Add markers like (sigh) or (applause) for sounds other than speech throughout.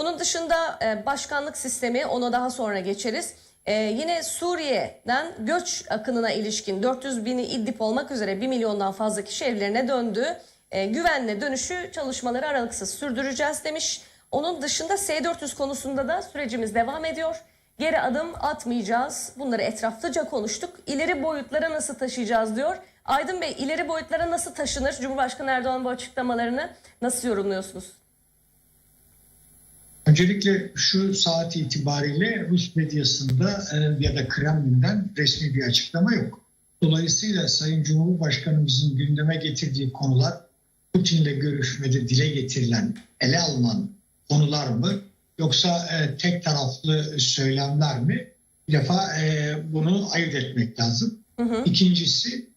Bunun dışında e, başkanlık sistemi ona daha sonra geçeriz. E, yine Suriye'den göç akınına ilişkin 400 bini İdlib olmak üzere 1 milyondan fazla kişi evlerine döndü. E, güvenle dönüşü çalışmaları aralıksız sürdüreceğiz demiş. Onun dışında S-400 konusunda da sürecimiz devam ediyor. Geri adım atmayacağız. Bunları etraflıca konuştuk. İleri boyutlara nasıl taşıyacağız diyor. Aydın Bey ileri boyutlara nasıl taşınır? Cumhurbaşkanı Erdoğan bu açıklamalarını nasıl yorumluyorsunuz? Öncelikle şu saat itibariyle Rus medyasında e, ya da Kremlin'den resmi bir açıklama yok. Dolayısıyla Sayın Cumhurbaşkanımızın gündeme getirdiği konular Putin'le görüşmede dile getirilen, ele alınan konular mı yoksa e, tek taraflı söylemler mi? Bir defa e, bunu ayırt etmek lazım. Hı hı. İkincisi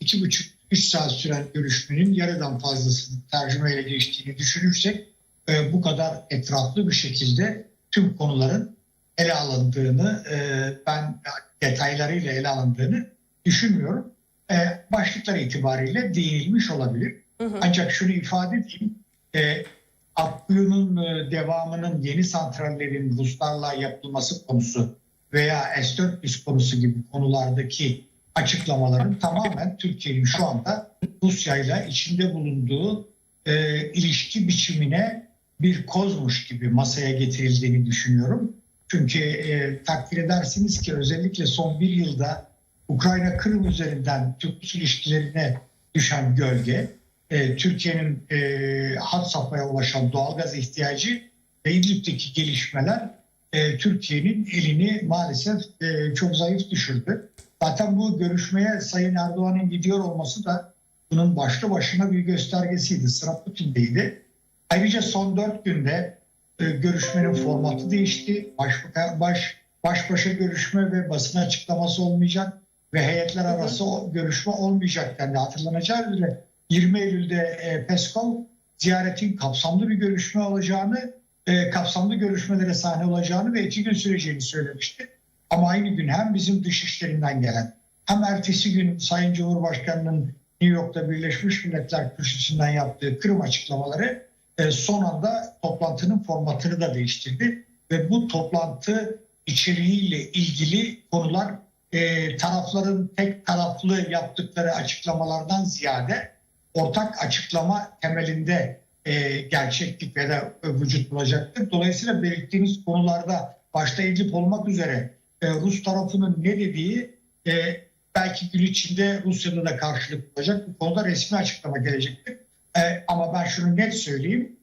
iki buçuk üç saat süren görüşmenin yarıdan fazlasını tercümeyle geçtiğini düşünürsek e, bu kadar etraflı bir şekilde tüm konuların ele alındığını e, ben detaylarıyla ele alındığını düşünmüyorum. E, başlıklar itibariyle değinilmiş olabilir. Hı hı. Ancak şunu ifade edeyim. E, Akkuyu'nun e, devamının yeni santrallerin Ruslarla yapılması konusu veya S-400 konusu gibi konulardaki açıklamaların tamamen Türkiye'nin şu anda Rusya'yla içinde bulunduğu e, ilişki biçimine bir kozmuş gibi masaya getirildiğini düşünüyorum. Çünkü e, takdir edersiniz ki özellikle son bir yılda Ukrayna-Kırım üzerinden Türk ilişkilerine düşen gölge, e, Türkiye'nin e, hat safhaya ulaşan doğalgaz ihtiyacı ve İdlib'deki gelişmeler e, Türkiye'nin elini maalesef e, çok zayıf düşürdü. Zaten bu görüşmeye Sayın Erdoğan'ın gidiyor olması da bunun başlı başına bir göstergesiydi. Sıra Putin'deydi. Ayrıca son dört günde e, görüşmenin formatı değişti. Baş, baş, baş başa görüşme ve basın açıklaması olmayacak ve heyetler arası görüşme olmayacak dendi. Hatırlanacağı üzere 20 Eylül'de e, Peskov ziyaretin kapsamlı bir görüşme olacağını, e, kapsamlı görüşmelere sahne olacağını ve iki gün süreceğini söylemişti. Ama aynı gün hem bizim dışişlerinden gelen hem ertesi gün Sayın Cumhurbaşkanı'nın New York'ta Birleşmiş Milletler Kürsüsü'nden yaptığı Kırım açıklamaları e, son anda toplantının formatını da değiştirdi. Ve bu toplantı içeriğiyle ilgili konular e, tarafların tek taraflı yaptıkları açıklamalardan ziyade ortak açıklama temelinde e, gerçeklik ve de vücut bulacaktır. Dolayısıyla belirttiğiniz konularda başta İdlib olmak üzere e, Rus tarafının ne dediği e, belki gün içinde Rusya'da da karşılık bulacak. Bu konuda resmi açıklama gelecektir. E, ama ben şunu net söyleyeyim.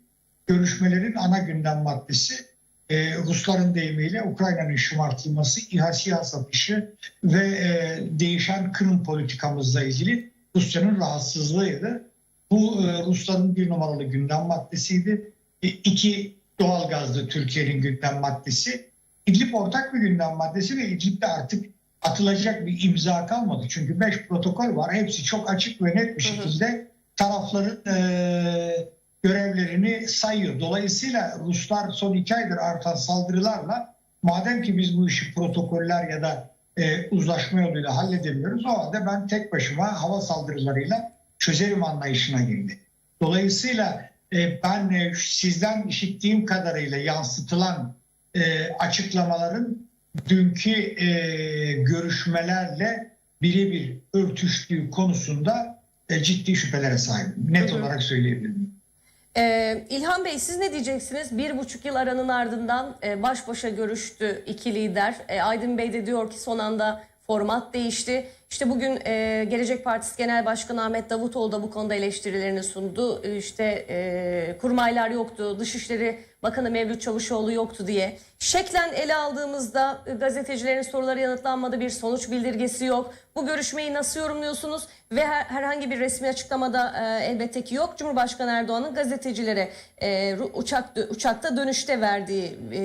Görüşmelerin ana gündem maddesi e, Rusların deyimiyle Ukrayna'nın şımartılması, İHA SİHA satışı ve e, değişen Kırım politikamızla ilgili Rusya'nın rahatsızlığıydı. Bu e, Rusların bir numaralı gündem maddesiydi. E, iki doğalgazlı Türkiye'nin gündem maddesi. İdlib ortak bir gündem maddesi ve İdlib'de artık atılacak bir imza kalmadı. Çünkü beş protokol var. Hepsi çok açık ve net bir şekilde tarafların e, görevlerini sayıyor. Dolayısıyla Ruslar son iki aydır artan saldırılarla madem ki biz bu işi protokoller ya da e, uzlaşma yoluyla halledemiyoruz o halde ben tek başıma hava saldırılarıyla çözerim anlayışına girdi. Dolayısıyla e, ben e, sizden işittiğim kadarıyla yansıtılan e, açıklamaların dünkü e, görüşmelerle birebir örtüştüğü konusunda e, ciddi şüphelere sahibim. Net Hı hı. olarak söyleyebilirim. Ee, İlhan Bey siz ne diyeceksiniz? Bir buçuk yıl aranın ardından e, baş başa görüştü iki lider. E, Aydın Bey de diyor ki son anda format değişti. İşte bugün e, Gelecek Partisi Genel Başkanı Ahmet Davutoğlu da bu konuda eleştirilerini sundu. E, işte e, kurmaylar yoktu, Dışişleri Bakanı Mevlüt Çavuşoğlu yoktu diye. Şeklen ele aldığımızda e, gazetecilerin soruları yanıtlanmadı, bir sonuç bildirgesi yok. Bu görüşmeyi nasıl yorumluyorsunuz? Ve her- herhangi bir resmi açıklamada e, elbette ki yok. Cumhurbaşkanı Erdoğan'ın gazetecilere e, uçak uçakta dönüşte verdiği e,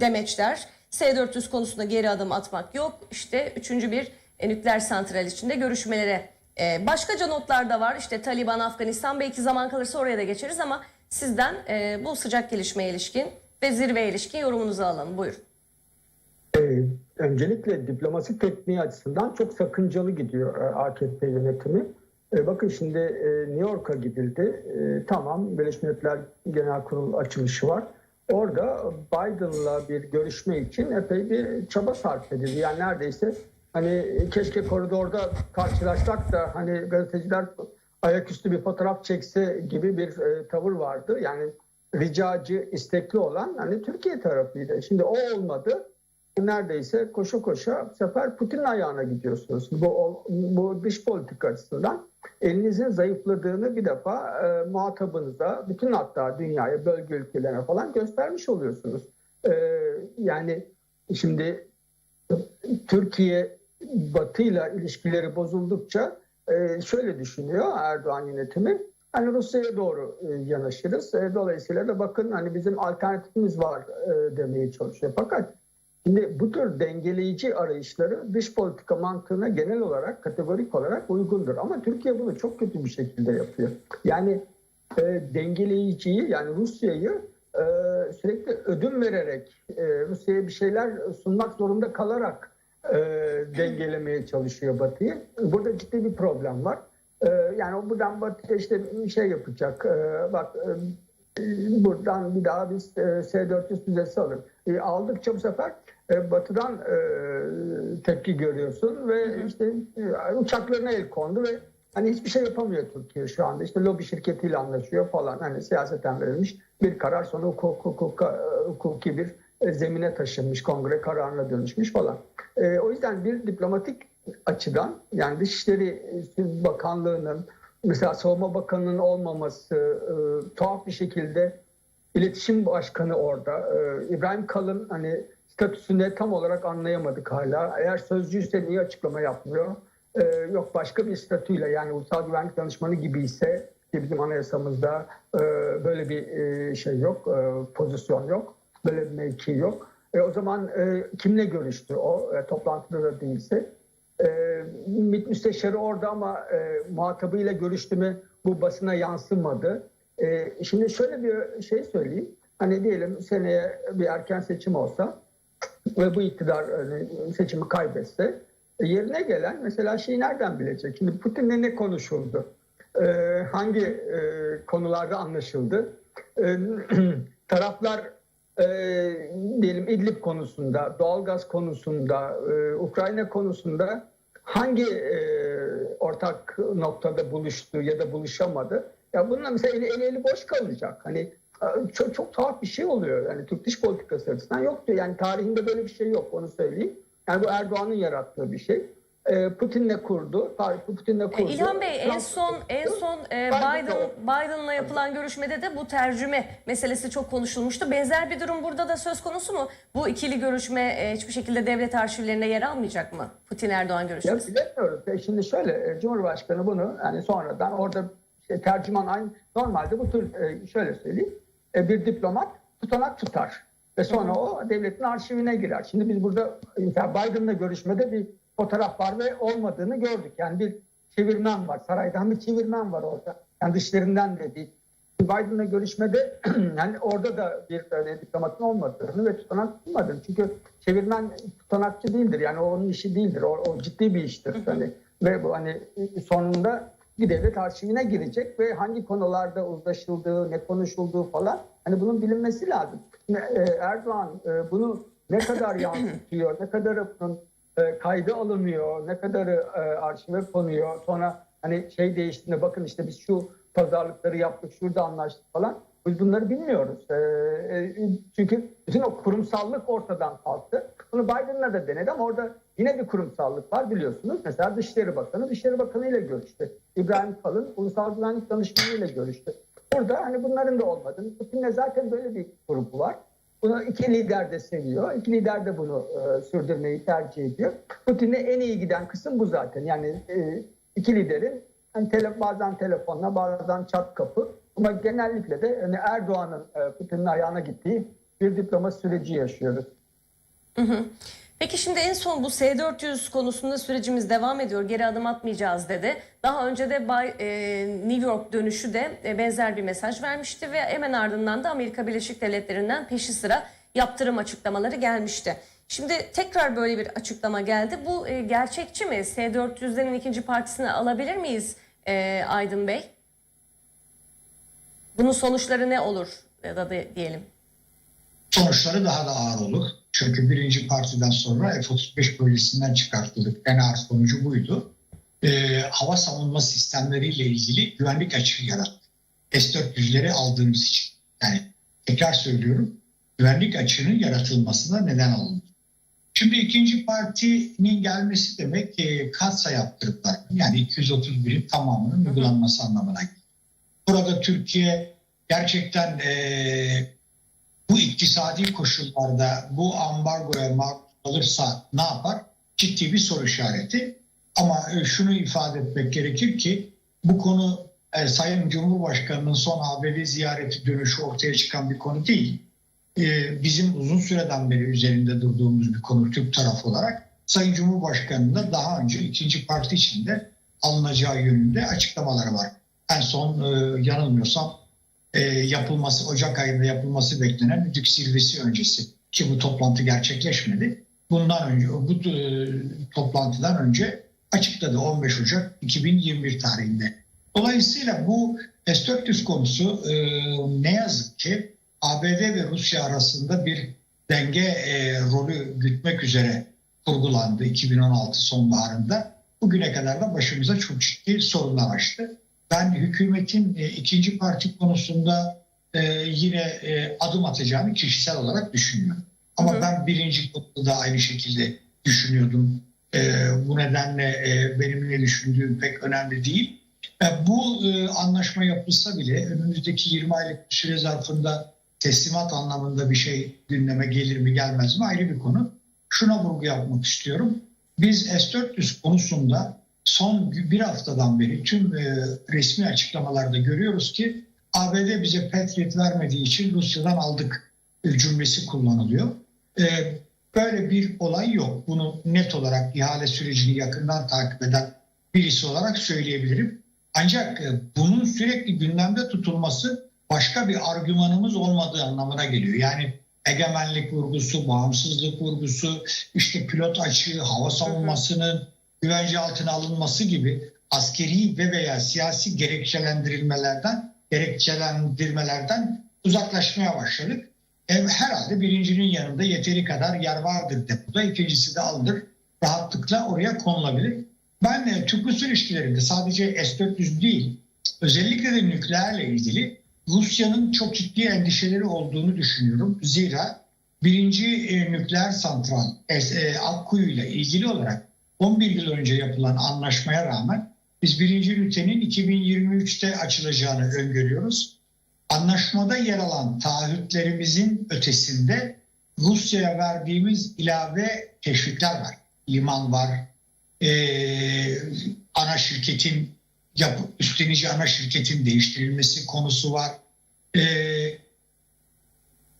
demeçler. S-400 konusunda geri adım atmak yok. İşte üçüncü bir e, nükleer santral içinde görüşmelere. E, başkaca notlar da var. İşte Taliban, Afganistan belki zaman kalırsa oraya da geçeriz ama sizden e, bu sıcak gelişmeye ilişkin ve zirveye ilişkin yorumunuzu alalım. Buyurun. Ee, öncelikle diplomasi tekniği açısından çok sakıncalı gidiyor e, AKP yönetimi. E, bakın şimdi e, New York'a gidildi. E, tamam Birleşmiş Milletler Genel Kurulu açılışı var. Orada Biden'la bir görüşme için epey bir çaba sarf edildi. Yani neredeyse hani keşke koridorda karşılaşsak da hani gazeteciler ayaküstü bir fotoğraf çekse gibi bir e, tavır vardı. Yani ricacı, istekli olan hani Türkiye tarafıydı. Şimdi o olmadı. Neredeyse koşa koşa bu sefer Putin'in ayağına gidiyorsunuz. Bu, bu dış politika açısından elinizin zayıfladığını bir defa e, muhatabınıza, bütün hatta dünyaya, bölge ülkelerine falan göstermiş oluyorsunuz. E, yani şimdi Türkiye Batı'yla ilişkileri bozuldukça e, şöyle düşünüyor Erdoğan yönetimi. Hani Rusya'ya doğru e, yanaşırız. E, dolayısıyla da bakın hani bizim alternatifimiz var e, demeye çalışıyor. Fakat şimdi bu tür dengeleyici arayışları dış politika mantığına genel olarak kategorik olarak uygundur. Ama Türkiye bunu çok kötü bir şekilde yapıyor. Yani e, dengeleyiciyi yani Rusya'yı e, sürekli ödün vererek e, Rusya'ya bir şeyler sunmak zorunda kalarak e, dengelemeye çalışıyor Batı'yı. Burada ciddi bir problem var. E, yani buradan Batı işte şey yapacak. E, bak e, buradan bir daha biz e, S-400 füzesi alır. E, aldıkça bu sefer e, Batı'dan e, tepki görüyorsun ve işte e, uçaklarına el kondu ve hani hiçbir şey yapamıyor Türkiye şu anda. İşte lobi şirketiyle anlaşıyor falan. Hani siyaseten verilmiş bir karar sonra hukuk, hukuk, hukuki bir e, zemine taşınmış, kongre kararına dönüşmüş falan. E, o yüzden bir diplomatik açıdan yani Dışişleri Bakanlığı'nın mesela Savunma Bakanı'nın olmaması e, tuhaf bir şekilde iletişim başkanı orada. E, İbrahim Kalın hani statüsünü tam olarak anlayamadık hala. Eğer sözcüyse niye açıklama yapmıyor? E, yok başka bir statüyle yani ulusal güvenlik danışmanı gibi ise ki bizim anayasamızda e, böyle bir e, şey yok, e, pozisyon yok, böyle bir mevki yok. E, o zaman e, kimle görüştü o e, toplantıda da değilse? E, MİT müsteşarı orada ama e, muhatabıyla görüştü mü bu basına yansımadı. E, şimdi şöyle bir şey söyleyeyim. Hani diyelim seneye bir erken seçim olsa ve bu iktidar hani, seçimi kaybetse e, yerine gelen mesela şeyi nereden bilecek? Şimdi Putin'le ne konuşuldu? E, hangi e, konularda anlaşıldı? E, (clears throat) taraflar e, diyelim İdlib konusunda, doğalgaz konusunda, e, Ukrayna konusunda hangi e, ortak noktada buluştu ya da buluşamadı? Ya bununla mesela eli, eli, eli boş kalacak. Hani e, çok, çok tuhaf bir şey oluyor. Yani Türk dış politikası açısından yoktu. Yani tarihinde böyle bir şey yok onu söyleyeyim. Yani bu Erdoğan'ın yarattığı bir şey. E, Putin'le kurdu. Putin'le kurdu. E, İlhan Bey en Trump- son en son Biden- Biden Biden'la yapılan görüşmede de bu tercüme meselesi çok konuşulmuştu. Benzer bir durum burada da söz konusu mu? Bu ikili görüşme e, hiçbir şekilde devlet arşivlerinde yer almayacak mı? Putin Erdoğan Ya görüşmesi. E, Şimdi şöyle Cumhurbaşkanı bunu yani sonradan orada işte tercüman aynı normalde bu tür şöyle söyleyeyim bir diplomat tutanak tutar ve sonra o devletin arşivine girer. Şimdi biz burada Biden'la görüşmede bir fotoğraf var ve olmadığını gördük. Yani bir çevirmen var. Saraydan bir çevirmen var orada. Yani dışlarından da değil. Biden'la görüşmede (clears throat) yani orada da bir böyle diplomatın olmadığını ve tutanak tutmadığını. Çünkü çevirmen tutanakçı değildir. Yani onun işi değildir. O, o ciddi bir iştir. Hani ve bu hani sonunda bir devlet arşivine girecek ve hangi konularda uzlaşıldığı, ne konuşulduğu falan hani bunun bilinmesi lazım. E, Erdoğan e, bunu ne kadar (clears throat) yansıtıyor, ne kadar bunun e, kaydı alınıyor, ne kadarı e, arşive konuyor. Sonra hani şey değiştiğinde bakın işte biz şu pazarlıkları yaptık, şurada anlaştık falan. Biz bunları bilmiyoruz. E, e, çünkü bütün o kurumsallık ortadan kalktı. Bunu Biden'la da denedi ama orada yine bir kurumsallık var biliyorsunuz. Mesela Dışişleri Bakanı Dışişleri Bakanı ile görüştü. İbrahim Kalın Ulusal Güvenlik Danışmanı ile görüştü. Burada hani bunların da olmadığını, Putin'le zaten böyle bir grubu var. Bunu iki lider de seviyor. İki lider de bunu e, sürdürmeyi tercih ediyor. Putin'e en iyi giden kısım bu zaten. Yani e, iki liderin hani tele, bazen telefonla bazen çat kapı ama genellikle de hani Erdoğan'ın e, Putin'in ayağına gittiği bir diplomasi süreci yaşıyoruz. Peki şimdi en son bu S-400 konusunda sürecimiz devam ediyor. Geri adım atmayacağız dedi. Daha önce de Bay, e, New York dönüşü de e, benzer bir mesaj vermişti ve hemen ardından da Amerika Birleşik Devletleri'nden peşi sıra yaptırım açıklamaları gelmişti. Şimdi tekrar böyle bir açıklama geldi. Bu e, gerçekçi mi? S-400'lerin ikinci partisini alabilir miyiz e, Aydın Bey? Bunun sonuçları ne olur ya da de, diyelim? Sonuçları daha da ağır olur. Çünkü birinci partiden sonra F-35 bölgesinden çıkartıldık. En ağır sonucu buydu. Ee, hava savunma sistemleriyle ilgili güvenlik açığı yarattık. S-400'leri aldığımız için. Yani tekrar söylüyorum güvenlik açığının yaratılmasına neden oldu. Şimdi ikinci partinin gelmesi demek e, katsa yaptırıklar. Yani 231'in tamamının uygulanması anlamına geliyor. Burada Türkiye gerçekten e, bu iktisadi koşullarda bu ambargoya maruz kalırsa ne yapar? Ciddi bir soru işareti. Ama e, şunu ifade etmek gerekir ki bu konu e, Sayın Cumhurbaşkanı'nın son ABD ziyareti dönüşü ortaya çıkan bir konu değil. E, bizim uzun süreden beri üzerinde durduğumuz bir konu Türk tarafı olarak. Sayın Cumhurbaşkanı'nın da daha önce ikinci parti içinde alınacağı yönünde açıklamaları var. En son e, yanılmıyorsam e, yapılması Ocak ayında yapılması beklenen müdük zirvesi öncesi ki bu toplantı gerçekleşmedi. Bundan önce bu e, toplantıdan önce açıkladı 15 Ocak 2021 tarihinde. Dolayısıyla bu S-400 konusu e, ne yazık ki ABD ve Rusya arasında bir denge e, rolü gütmek üzere kurgulandı 2016 sonbaharında. Bugüne kadar da başımıza çok ciddi sorunlar açtı. Ben hükümetin e, ikinci parti konusunda e, yine e, adım atacağını kişisel olarak düşünüyorum. Ama Hı ben birinci konuda da aynı şekilde düşünüyordum. E, bu nedenle e, benim ne düşündüğüm pek önemli değil. E, bu e, anlaşma yapılsa bile önümüzdeki 20 aylık bir süre zarfında teslimat anlamında bir şey gündeme gelir mi gelmez mi ayrı bir konu. Şuna vurgu yapmak istiyorum. Biz S-400 konusunda son bir haftadan beri tüm e, resmi açıklamalarda görüyoruz ki ABD bize Patriot vermediği için Rusya'dan aldık e, cümlesi kullanılıyor. E, böyle bir olay yok. Bunu net olarak ihale sürecini yakından takip eden birisi olarak söyleyebilirim. Ancak e, bunun sürekli gündemde tutulması başka bir argümanımız olmadığı anlamına geliyor. Yani egemenlik vurgusu, bağımsızlık vurgusu, işte pilot açığı, hava savunmasının güvence altına alınması gibi askeri ve veya siyasi gerekçelendirilmelerden gerekçelendirmelerden uzaklaşmaya başladık. E, herhalde birincinin yanında yeteri kadar yer vardır depoda. İkincisi de alınır. Rahatlıkla oraya konulabilir. Ben e, Türk-Rus ilişkilerinde sadece S-400 değil, özellikle de nükleerle ilgili Rusya'nın çok ciddi endişeleri olduğunu düşünüyorum. Zira birinci e, nükleer santral e, Akkuyu ile ilgili olarak 11 yıl önce yapılan anlaşmaya rağmen biz birinci ünitenin 2023'te açılacağını öngörüyoruz. Anlaşmada yer alan taahhütlerimizin ötesinde Rusya'ya verdiğimiz ilave teşvikler var. Liman var, ee, ana şirketin yapı, üstlenici ana şirketin değiştirilmesi konusu var. Ee,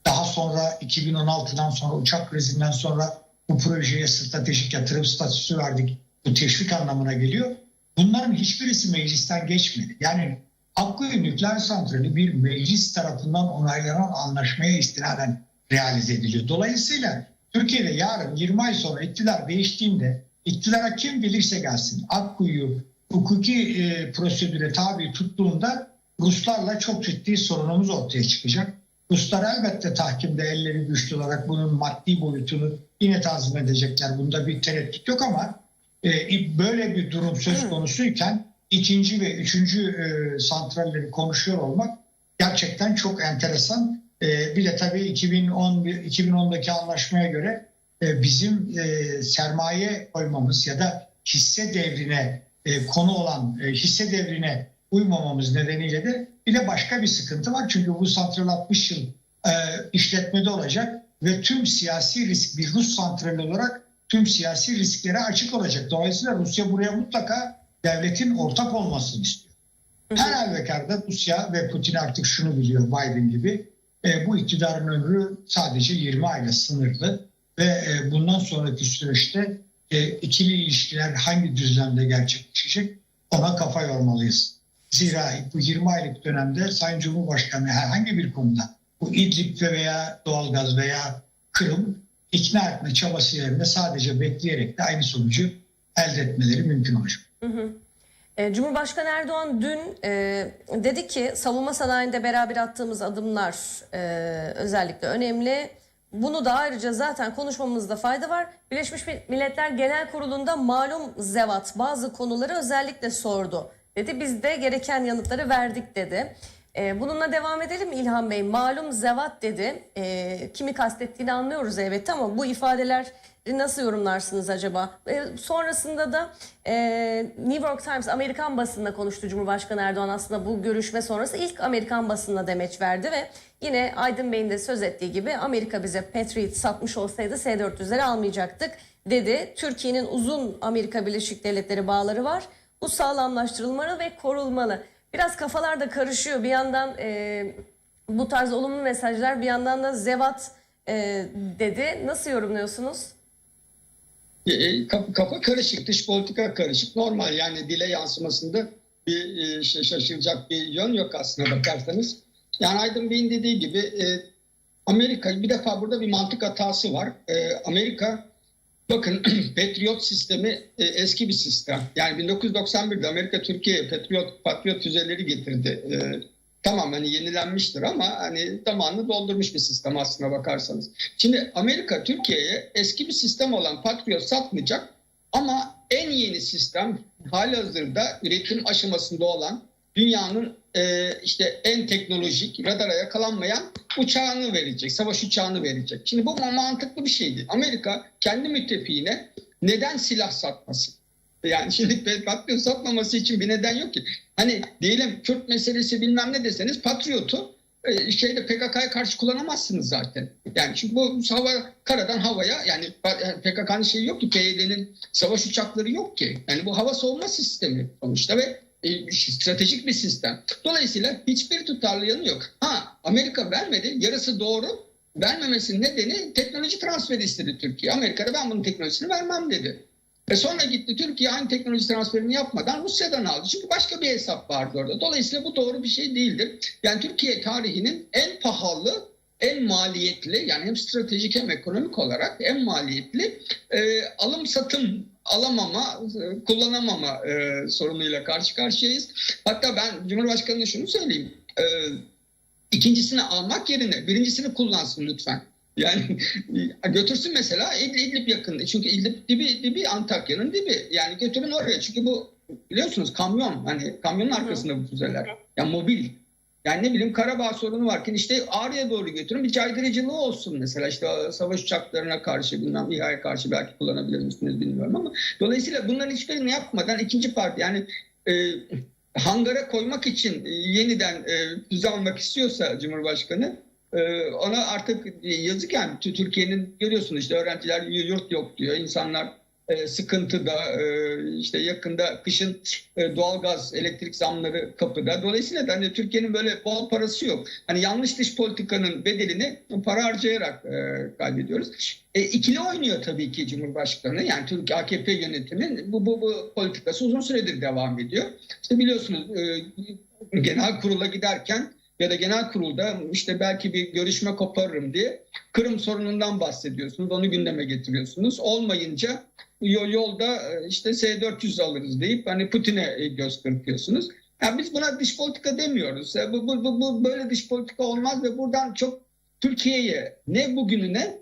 daha sonra 2016'dan sonra uçak krizinden sonra bu projeye stratejik yatırım statüsü verdik. Bu teşvik anlamına geliyor. Bunların hiçbirisi meclisten geçmedi. Yani Akkuyu Nükleer Santrali bir meclis tarafından onaylanan anlaşmaya istinaden realize ediliyor. Dolayısıyla Türkiye'de yarın 20 ay sonra iktidar değiştiğinde iktidara kim gelirse gelsin Akkuyu'yu hukuki e, prosedüre tabi tuttuğunda Ruslarla çok ciddi sorunumuz ortaya çıkacak. Ruslar elbette tahkimde elleri güçlü olarak bunun maddi boyutunu yine tanzim edecekler. Bunda bir tereddüt yok ama e, böyle bir durum söz konusuyken ikinci ve üçüncü e, santralleri konuşuyor olmak gerçekten çok enteresan. E, bir de tabii 2010 2010'daki anlaşmaya göre e, bizim e, sermaye koymamız ya da hisse devrine e, konu olan e, hisse devrine uymamamız nedeniyle de bir de başka bir sıkıntı var. Çünkü bu santral 60 yıl e, işletmede olacak ve tüm siyasi risk bir Rus santrali olarak tüm siyasi risklere açık olacak. Dolayısıyla Rusya buraya mutlaka devletin ortak olmasını istiyor. Her halükarda Rusya ve Putin artık şunu biliyor Biden gibi e, bu iktidarın ömrü sadece 20 ayla sınırlı ve e, bundan sonraki süreçte e, ikili ilişkiler hangi düzlemde gerçekleşecek ona kafa yormalıyız. Zira bu 20 aylık dönemde Sayın Cumhurbaşkanı herhangi bir konuda bu İdlib veya doğalgaz veya Kırım ikna etme çabası yerine sadece bekleyerek de aynı sonucu elde etmeleri mümkün olacak. E, Cumhurbaşkanı Erdoğan dün e, dedi ki savunma sanayinde beraber attığımız adımlar e, özellikle önemli. bunu da ayrıca zaten konuşmamızda fayda var. Birleşmiş Milletler Genel Kurulu'nda malum zevat bazı konuları özellikle sordu dedi. Biz de gereken yanıtları verdik dedi. Ee, bununla devam edelim İlhan Bey. Malum zevat dedi. Ee, kimi kastettiğini anlıyoruz elbette ama bu ifadeler nasıl yorumlarsınız acaba? Ee, sonrasında da e, New York Times Amerikan basınında konuştu Cumhurbaşkanı Erdoğan aslında bu görüşme sonrası ilk Amerikan basınına demeç verdi ve yine Aydın Bey'in de söz ettiği gibi Amerika bize Patriot satmış olsaydı S-400'leri almayacaktık dedi. Türkiye'nin uzun Amerika Birleşik Devletleri bağları var. Bu sağlamlaştırılmalı ve korulmalı. Biraz kafalar da karışıyor. Bir yandan e, bu tarz olumlu mesajlar bir yandan da zevat e, dedi. Nasıl yorumluyorsunuz? E, Kafa, kafa karışık, dış politika karışık. Normal yani dile yansımasında bir e, şaşıracak bir yön yok aslında bakarsanız. Yani Aydın Bey'in dediği gibi e, Amerika bir defa burada bir mantık hatası var. E, Amerika bakın (clears throat) Patriot sistemi e, eski bir sistem. Yani 1991'de Amerika Türkiye'ye Patriot, Patriot füzeleri getirdi. E, tamam hani yenilenmiştir ama hani zamanını doldurmuş bir sistem aslına bakarsanız. Şimdi Amerika Türkiye'ye eski bir sistem olan Patriot satmayacak ama en yeni sistem halihazırda üretim aşamasında olan dünyanın e, işte en teknolojik radara yakalanmayan uçağını verecek, savaş uçağını verecek. Şimdi bu mantıklı bir şeydi. Amerika kendi müttefiğine neden silah satmasın? Yani (laughs) şimdi Patriot satmaması için bir neden yok ki. Hani diyelim Kürt meselesi bilmem ne deseniz Patriot'u e, şeyde PKK'ya karşı kullanamazsınız zaten. Yani çünkü bu hava karadan havaya yani PKK'nın şeyi yok ki PYD'nin savaş uçakları yok ki. Yani bu hava savunma sistemi sonuçta ve stratejik bir sistem. Dolayısıyla hiçbir tutarlı yanı yok. Ha Amerika vermedi. Yarısı doğru. Vermemesinin nedeni teknoloji transferi istedi Türkiye. Amerika'da ben bunun teknolojisini vermem dedi. E sonra gitti Türkiye aynı teknoloji transferini yapmadan Rusya'dan aldı. Çünkü başka bir hesap vardı orada. Dolayısıyla bu doğru bir şey değildir. Yani Türkiye tarihinin en pahalı, en maliyetli yani hem stratejik hem ekonomik olarak en maliyetli e, alım satım alamama, e, kullanamama e, sorunuyla karşı karşıyayız. Hatta ben Cumhurbaşkanı'na şunu söyleyeyim. E, ikincisini almak yerine birincisini kullansın lütfen. Yani (laughs) götürsün mesela İdlib, İdlib yakında. Çünkü İdlib dibi, dibi Antakya'nın dibi. Yani götürün oraya. Çünkü bu biliyorsunuz kamyon. Hani kamyonun arkasında bu füzeler. Yani mobil. Yani ne bileyim Karabağ sorunu varken işte Ağrı'ya doğru götürün bir caydırıcılığı olsun mesela. İşte savaş uçaklarına karşı bilmem İHA'ya karşı belki kullanabilir misiniz bilmiyorum ama dolayısıyla bunların hiçbirini yapmadan ikinci parti yani e, hangara koymak için yeniden e, füze almak istiyorsa Cumhurbaşkanı e, ona artık yazık yani. Türkiye'nin görüyorsunuz işte öğrenciler yurt yok diyor insanlar e, sıkıntıda e, işte yakında kışın e, doğalgaz elektrik zamları kapıda. Dolayısıyla da hani Türkiye'nin böyle bol parası yok. Hani yanlış dış politikanın bedelini para harcayarak kaybediyoruz. E, ikili oynuyor tabii ki Cumhurbaşkanı. Yani Türkiye AKP yönetiminin bu, bu, bu politikası uzun süredir devam ediyor. İşte biliyorsunuz genel kurula giderken ya da genel kurulda işte belki bir görüşme koparırım diye Kırım sorunundan bahsediyorsunuz. Onu gündeme getiriyorsunuz. Olmayınca yolda işte S-400 alırız deyip hani Putin'e göz kırpıyorsunuz. Yani biz buna dış politika demiyoruz. Bu, bu, bu, bu böyle dış politika olmaz ve buradan çok Türkiye'ye ne bugününe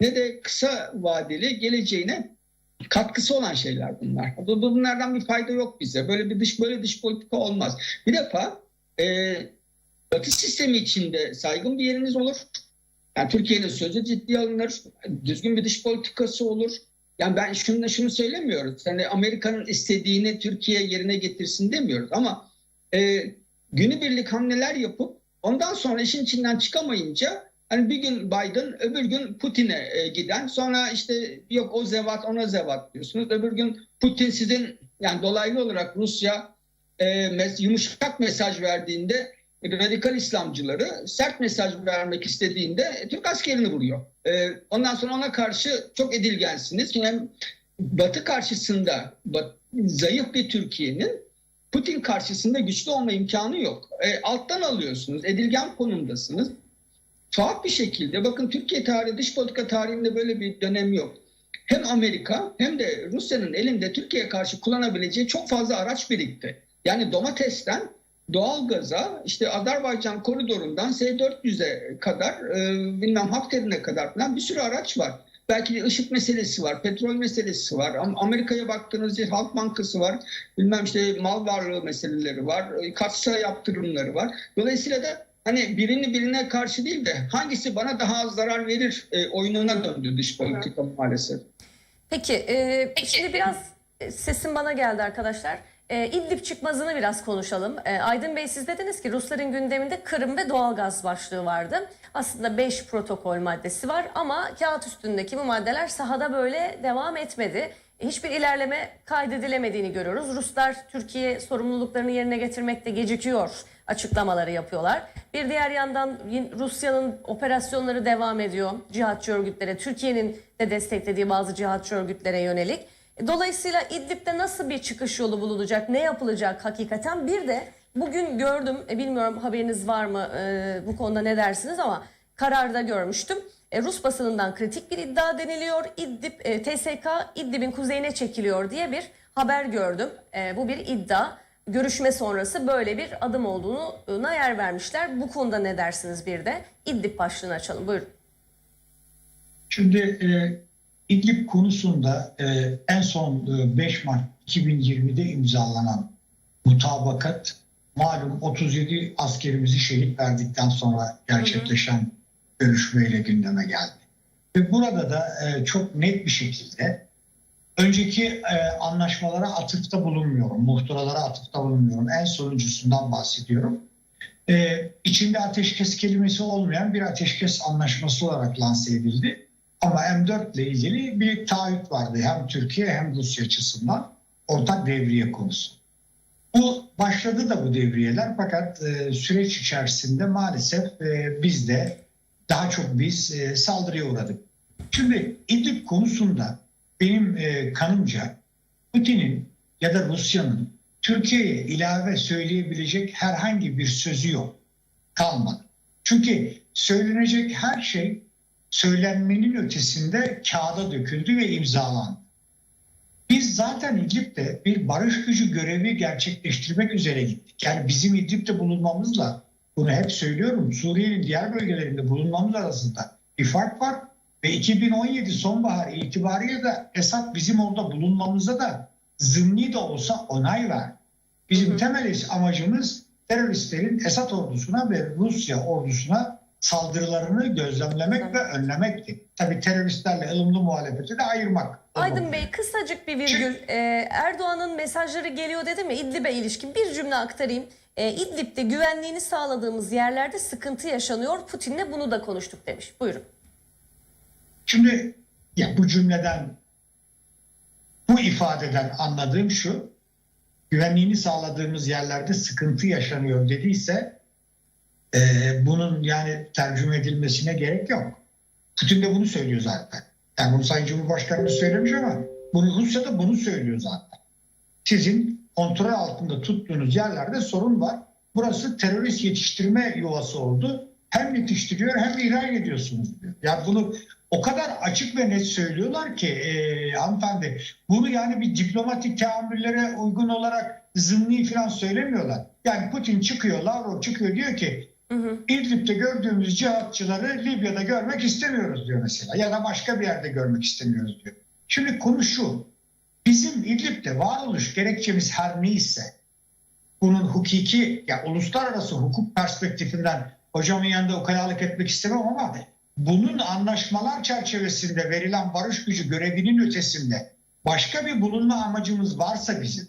ne de kısa vadeli geleceğine katkısı olan şeyler bunlar. Bunlardan bir fayda yok bize. Böyle bir dış böyle dış politika olmaz. Bir defa e, Batı sistemi içinde saygın bir yeriniz olur. Yani Türkiye'nin sözü ciddiye alınır. Düzgün bir dış politikası olur. Yani ben şunu şunu söylemiyoruz. Yani Amerika'nın istediğini Türkiye yerine getirsin demiyoruz ama e, günübirlik hamleler yapıp ondan sonra işin içinden çıkamayınca hani bir gün Biden öbür gün Putin'e e, giden sonra işte yok o zevat ona zevat diyorsunuz. Öbür gün Putin sizin yani dolaylı olarak Rusya e, yumuşak mesaj verdiğinde radikal İslamcıları sert mesaj vermek istediğinde Türk askerini vuruyor. Ee, ondan sonra ona karşı çok edilgensiniz. Hem Batı karşısında bat, zayıf bir Türkiye'nin Putin karşısında güçlü olma imkanı yok. E, alttan alıyorsunuz, edilgen konumdasınız. Tuhaf bir şekilde bakın Türkiye tarihi, dış politika tarihinde böyle bir dönem yok. Hem Amerika hem de Rusya'nın elinde Türkiye'ye karşı kullanabileceği çok fazla araç birikti. Yani domatesten doğalgaza işte Azerbaycan koridorundan S-400'e kadar e, bilmem Hafter'ine kadar falan bir sürü araç var. Belki de ışık meselesi var, petrol meselesi var. Am- Amerika'ya baktığınızda Halk Bankası var. Bilmem işte mal varlığı meseleleri var. e, Katsayı yaptırımları var. Dolayısıyla da hani birini birine karşı değil de hangisi bana daha az zarar verir e, oyununa döndü dış politika maalesef. Peki, e, şimdi biraz e, sesim bana geldi arkadaşlar. E, İdlib çıkmazını biraz konuşalım. E, Aydın Bey siz dediniz ki Rusların gündeminde Kırım ve doğalgaz başlığı vardı. Aslında 5 protokol maddesi var ama kağıt üstündeki bu maddeler sahada böyle devam etmedi. Hiçbir ilerleme kaydedilemediğini görüyoruz. Ruslar Türkiye sorumluluklarını yerine getirmekte gecikiyor açıklamaları yapıyorlar. Bir diğer yandan Rusya'nın operasyonları devam ediyor. Cihatçı örgütlere, Türkiye'nin de desteklediği bazı cihatçı örgütlere yönelik. Dolayısıyla İdlib'de nasıl bir çıkış yolu bulunacak, ne yapılacak hakikaten? Bir de bugün gördüm, e, bilmiyorum haberiniz var mı e, bu konuda ne dersiniz ama kararda görmüştüm. E, Rus basınından kritik bir iddia deniliyor. İdlib, TSK İdlib'in kuzeyine çekiliyor diye bir haber gördüm. Bu bir iddia. Görüşme sonrası böyle bir adım olduğuna yer vermişler. Bu konuda ne dersiniz bir de? İdlib başlığını açalım. Buyurun. Şimdi İdlib konusunda e, en son e, 5 Mart 2020'de imzalanan mutabakat malum 37 askerimizi şehit verdikten sonra gerçekleşen görüşmeyle gündeme geldi. Ve burada da e, çok net bir şekilde önceki e, anlaşmalara atıfta bulunmuyorum, muhtıralara atıfta bulunmuyorum. En sonuncusundan bahsediyorum. E, içinde ateşkes kelimesi olmayan bir ateşkes anlaşması olarak lanse edildi. Ama M4 ile ilgili bir taahhüt vardı hem Türkiye hem Rusya açısından ortak devriye konusu. Bu başladı da bu devriyeler fakat e, süreç içerisinde maalesef e, biz de daha çok biz e, saldırıya uğradık. Şimdi İdlib konusunda benim e, kanımca Putin'in ya da Rusya'nın Türkiye'ye ilave söyleyebilecek herhangi bir sözü yok. Kalmadı. Çünkü söylenecek her şey söylenmenin ötesinde kağıda döküldü ve imzalandı. Biz zaten İdlib'de bir barış gücü görevi gerçekleştirmek üzere gittik. Yani bizim İdlib'de bulunmamızla, bunu hep söylüyorum, Suriye'nin diğer bölgelerinde bulunmamız arasında bir fark var. Ve 2017 sonbahar itibariyle de Esad bizim orada bulunmamıza da zımni de olsa onay ver. Bizim temel amacımız teröristlerin Esad ordusuna ve Rusya ordusuna saldırılarını gözlemlemek ve önlemekti. Tabii teröristlerle ılımlı muhalefeti de ayırmak. Aydın Bey kısacık bir virgül. Ee, Erdoğan'ın mesajları geliyor dedi mi İdlib'e ilişkin bir cümle aktarayım. Ee, İdlib'de güvenliğini sağladığımız yerlerde sıkıntı yaşanıyor. Putin'le bunu da konuştuk demiş. Buyurun. Şimdi ya bu cümleden bu ifadeden anladığım şu güvenliğini sağladığımız yerlerde sıkıntı yaşanıyor dediyse e, bunun yani tercüme edilmesine gerek yok. Putin de bunu söylüyor zaten. Yani bunu Sayın Cumhurbaşkanımız söylemiş ama bunu Rusya da bunu söylüyor zaten. Sizin kontrol altında tuttuğunuz yerlerde sorun var. Burası terörist yetiştirme yuvası oldu. Hem yetiştiriyor hem ihraç ediyorsunuz diyor. Yani bunu o kadar açık ve net söylüyorlar ki e, hanımefendi bunu yani bir diplomatik teamüllere uygun olarak zımni falan söylemiyorlar. Yani Putin çıkıyor, Lavrov çıkıyor diyor ki Hı hı. İdlib'de gördüğümüz cihatçıları Libya'da görmek istemiyoruz diyor mesela. Ya da başka bir yerde görmek istemiyoruz diyor. Şimdi konu şu. Bizim İdlib'de varoluş gerekçemiz her neyse bunun hukuki ya uluslararası hukuk perspektifinden hocamın yanında ukalalık etmek istemem ama bunun anlaşmalar çerçevesinde verilen barış gücü görevinin ötesinde başka bir bulunma amacımız varsa bizim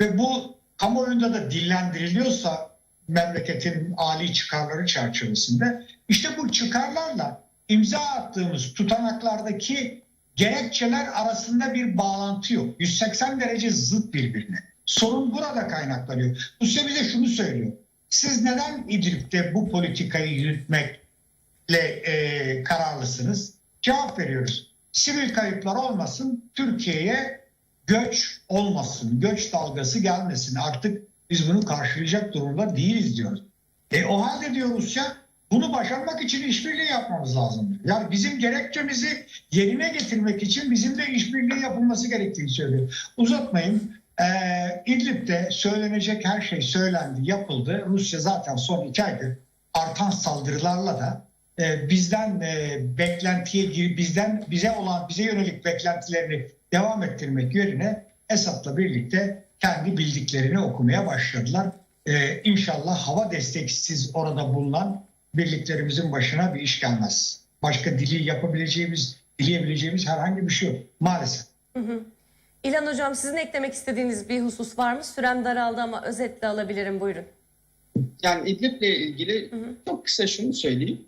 ve bu kamuoyunda da dillendiriliyorsa memleketin âli çıkarları çerçevesinde işte bu çıkarlarla imza attığımız tutanaklardaki gerekçeler arasında bir bağlantı yok. 180 derece zıt birbirine. Sorun burada kaynaklanıyor. Rusya bize şunu söylüyor. Siz neden İdlib'de bu politikayı yürütmekle e, kararlısınız? Cevap veriyoruz. Sivil kayıplar olmasın, Türkiye'ye göç olmasın, göç dalgası gelmesin. Artık biz bunu karşılayacak durumda değiliz diyoruz. E o halde diyor Rusya bunu başarmak için işbirliği yapmamız lazım. Yani bizim gerekçemizi yerine getirmek için bizim de işbirliği yapılması gerektiğini söylüyor. Uzatmayın. Ee, İdlib'de söylenecek her şey söylendi, yapıldı. Rusya zaten son iki aydır artan saldırılarla da e, bizden e, beklentiye bizden bize olan bize yönelik beklentilerini devam ettirmek yerine Esad'la birlikte kendi bildiklerini okumaya başladılar. Ee, inşallah hava desteksiz orada bulunan birliklerimizin başına bir iş gelmez. Başka dili yapabileceğimiz, dileyebileceğimiz herhangi bir şey yok maalesef. İlhan Hocam sizin eklemek istediğiniz bir husus var mı? Sürem daraldı ama özetle alabilirim buyurun. Yani İdlib'le ilgili çok kısa şunu söyleyeyim.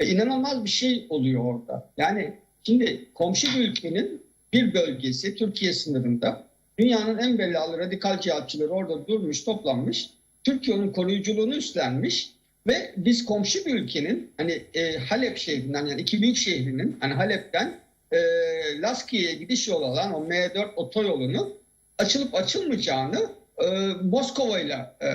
E, inanılmaz bir şey oluyor orada. Yani şimdi komşu bir ülkenin bir bölgesi Türkiye sınırında dünyanın en belalı radikal cihatçıları orada durmuş, toplanmış. Türkiye'nin koruyuculuğunu üstlenmiş ve biz komşu bir ülkenin hani e, Halep şehrinden yani iki büyük şehrinin hani Halep'ten e, Laskiye'ye gidiş yolu olan o M4 otoyolunu açılıp açılmayacağını e, Moskova'yla e,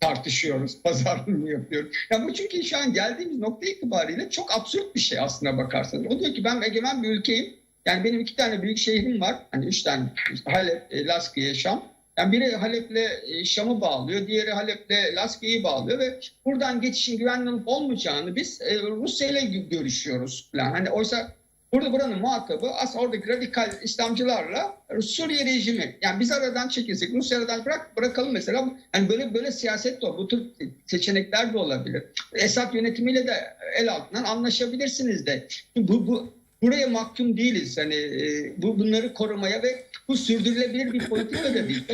tartışıyoruz, (laughs) pazarlığını yapıyoruz. Ya bu çünkü şu an geldiğimiz nokta itibariyle çok absürt bir şey aslına bakarsanız. O diyor ki ben egemen bir ülkeyim. Yani benim iki tane büyük şehrim var. Hani üç tane Halep, e, Laskiye, Şam. Yani biri Halep'le e, Şam'ı bağlıyor, diğeri Halep'le Laskiye'yi bağlıyor ve buradan geçişin güvenli olup olmayacağını biz e, Rusya ile görüşüyoruz falan. Hani oysa Burada buranın muhatabı aslında oradaki radikal İslamcılarla Suriye rejimi. Yani biz aradan çekilsek, Rusya aradan bırak, bırakalım mesela. Yani böyle böyle siyaset de. Bu tür seçenekler de olabilir. Esad yönetimiyle de el altından anlaşabilirsiniz de. Bu, bu buraya mahkum değiliz. Hani e, bu bunları korumaya ve bu sürdürülebilir bir politika da değil.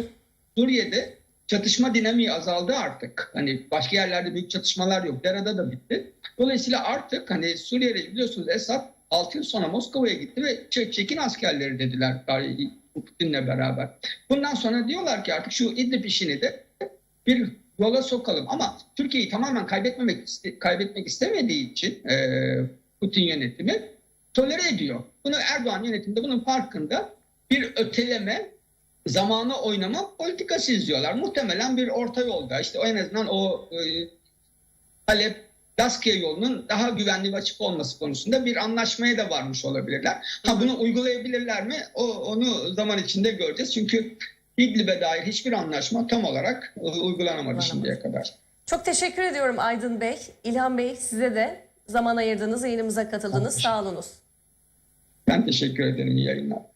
Suriye'de çatışma dinamiği azaldı artık. Hani başka yerlerde büyük çatışmalar yok. Dera'da da bitti. Dolayısıyla artık hani Suriye'de biliyorsunuz Esad 6 yıl sonra Moskova'ya gitti ve çek, çekin askerleri dediler Putin'le beraber. Bundan sonra diyorlar ki artık şu İdlib işini de bir yola sokalım. Ama Türkiye'yi tamamen kaybetmemek kaybetmek istemediği için e, Putin yönetimi tolere ediyor. Bunu Erdoğan yönetiminde bunun farkında bir öteleme zamanı oynama politikası izliyorlar. Muhtemelen bir orta yolda işte en azından o e, Halep Laskiye yolunun daha güvenli ve açık olması konusunda bir anlaşmaya da varmış olabilirler. Ha bunu uygulayabilirler mi? O, onu zaman içinde göreceğiz. Çünkü İdlib'e dair hiçbir anlaşma tam olarak e, uygulanamadı şimdiye kadar. Çok teşekkür ediyorum Aydın Bey. İlhan Bey size de zaman ayırdınız, yayınımıza katıldınız. Sağ olunuz. Ben teşekkür ederim. İyi yayınlar.